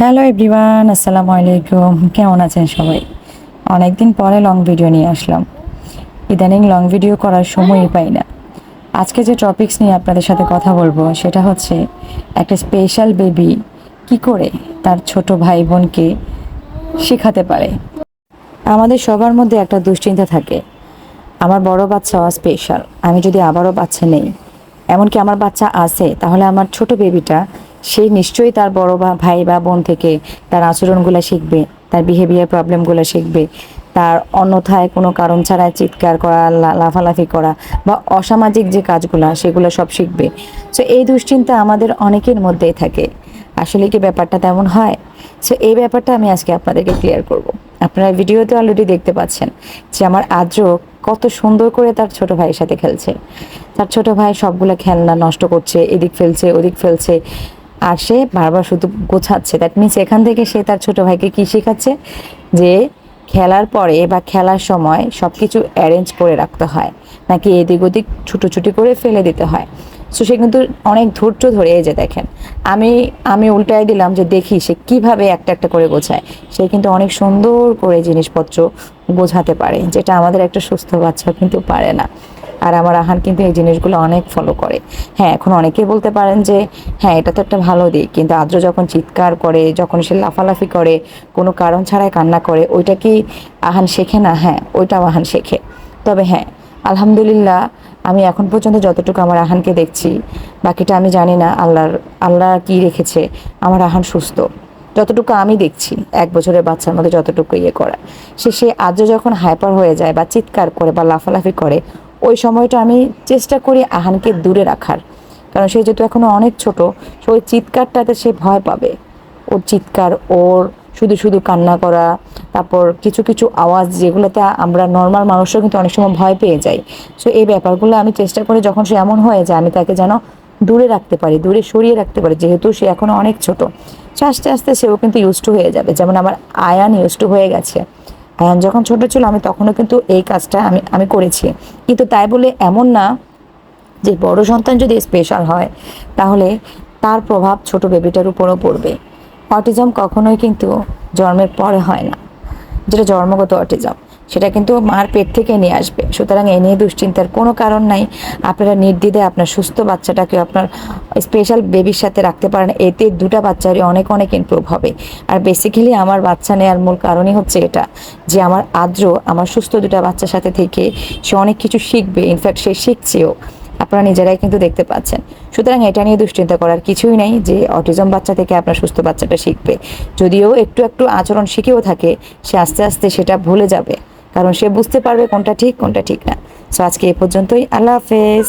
Hello everyone আসসালামু আলাইকুম। কেমন আছেন সবাই? অনেকদিন পরে লং ভিডিও নিয়ে আসলাম। ইদানিং লং ভিডিও করার সময়ই পাই না। আজকে যে টপিকস নিয়ে আপনাদের সাথে কথা বলব, সেটা হচ্ছে একটা স্পেশাল বেবি কি করে তার ছোট ভাই বোনকে শেখাতে পারে। আমাদের সবার মধ্যে একটা দুশ্চিন্তা থাকে। আমার বড় বাচ্চা স্পেশাল আমি যদি আবারও বাচ্চা নেই, এমনকি আমার বাচ্চা আছে, তাহলে আমার ছোট বেবিটা সে নিশ্চয়ই তার বড় বা ভাই বা বোন থেকে তার আচরণগুলো শিখবে, তার বিহেভিয়ার প্রবলেমগুলো শিখবে। তার অন্যথায় কোনো কারণ ছাড়া চিৎকার করা লাফালাফি করা বা অসামাজিক যে কাজগুলো, সেগুলো সব শিখবে। সো এই দুশ্চিন্তা আমাদের অনেকের মধ্যেই থাকে। আসলে কি ব্যাপারটা তেমন হয়? সো এই ব্যাপারটা আমি আজকে আপনাদেরকে ক্লিয়ার করব। আপনারা ভিডিওতে অলরেডি দেখতে পাচ্ছেন যে আমার আদ্র কত সুন্দর করে তার ছোট ভাইয়ের সাথে খেলছে। তার ছোট ভাই সবগুলো খেলনা নষ্ট করছে, এদিক ফেলছে, ওদিক ফেলছে। আর সে বারবার শুধু গোছাচ্ছে। দ্যাট মিনস এখান থেকে সে তার ছোট ভাইকে কি শেখাচ্ছে? যে খেলার পরে বা খেলার সময় সব কিছু অ্যারেঞ্জ করে রাখতে হয়। নাকি এদিক ওদিক ছুটোছুটি করে ফেলে দিতে হয়। সো সে কিন্তু অনেক ধৈর্য ধরে এই যে দেখেন, আমি আমি উল্টাই দিলাম যে দেখি সে কীভাবে একটা একটা করে গোছায়। সে কিন্তু অনেক সুন্দর করে জিনিসপত্র গোছাতে পারে, যেটা আমাদের একটা সুস্থ বাচ্চা কিন্তু পারে না। আর আমার আহান কিন্তু এই জিনিসগুলো অনেক ফলো করে। হ্যাঁ এখন অনেকেই বলতে পারেন যে হ্যাঁ এটা তো একটা ভালো দিক, কিন্তু আদ্র যখন চিৎকার করে, যখন সে লাফালাফি করে, কোনো কারণ ছাড়াই কান্না করে, ওইটা কি আহান শেখে না? হ্যাঁ ওইটাও আহান শেখে। তবে হ্যাঁ আলহামদুলিল্লাহ, আমি এখন পর্যন্ত যতটুকু আমার আহানকে দেখছি, বাকিটা আমি জানি না, আল্লাহর, আল্লাহ কি রেখেছে, আমার আহান সুস্থ। যতটুকু আমি দেখছি, এক বছরের বাচ্চার মধ্যে যতটুকু ইয়ে করা। সে সে আজও যখন হাইপার হয়ে যায় বা চিৎকার করে বা লাফালাফি করে ওই সময়টা আমি চেষ্টা করি আহানকে দূরে রাখার। কারণ সে যেহেতু এখনও অনেক ছোট, সে ওই চিৎকারটাতে সে ভয় পাবে। ওর চিৎকার, ওর শুধু শুধু কান্না করা, তারপর কিছু কিছু আওয়াজ যেগুলোতে আমরা নর্মাল মানুষও কিন্তু অনেক সময় ভয় পেয়ে যাই। সো এই ব্যাপারগুলো আমি চেষ্টা করি যখন সে এমন হয়ে যায়, আমি তাকে যেন দূরে রাখতে পারি, দূরে সরিয়ে রাখতে পারি, যেহেতু সে এখনও অনেক ছোট। আস্তে আস্তে সেও কিন্তু ইউজ টু হয়ে যাবে। যেমন আমার আয়ান ইউজ টু হয়ে গেছে। যখন ছোট ছিল, আমি তখনও কিন্তু এই কাজটা আমি আমি করেছি। কিন্তু তাই বলে এমন না যে বড় সন্তান যদি স্পেশাল হয়, তাহলে তার প্রভাব ছোট বেবিটার উপরও পড়বে। অটিজম কখনোই কিন্তু জন্মের পরে হয় না। যেটা জন্মগত অটিজম সেটা কিন্তু মার পেট থেকে নিয়ে আসবে। সুতরাং এ নিয়ে দুশ্চিন্তার কোনো কারণ নাই। আপনারা নির্দ্বিধায় আপনার সুস্থ বাচ্চাটাকে আপনার স্পেশাল বেবির সাথে রাখতে পারেন। এতে দুটা বাচ্চারই অনেক অনেক ইমপ্রুভ হবে। আর বেসিক্যালি আমার বাচ্চা নেওয়ার মূল কারণই হচ্ছে এটা, যে আমার আদ্র, আমার সুস্থ দুটা বাচ্চার সাথে থেকে সে অনেক কিছু শিখবে। ইনফ্যাক্ট সে শিখছেও। আপনারা নিজেরাই কিন্তু দেখতে পাচ্ছেন। সুতরাং এটা নিয়ে দুশ্চিন্তা করার কিছুই নেই, যে অটিজম বাচ্চা থেকে আপনার সুস্থ বাচ্চাটা শিখবে। যদিও একটু একটু আচরণ শিখেও থাকে, সে আস্তে আস্তে সেটা ভুলে যাবে। কারণ সে বুঝতে পারবে কোনটা ঠিক কোনটা ঠিক না। সো আজকে এ পর্যন্তই। আল্লাহ হাফেজ।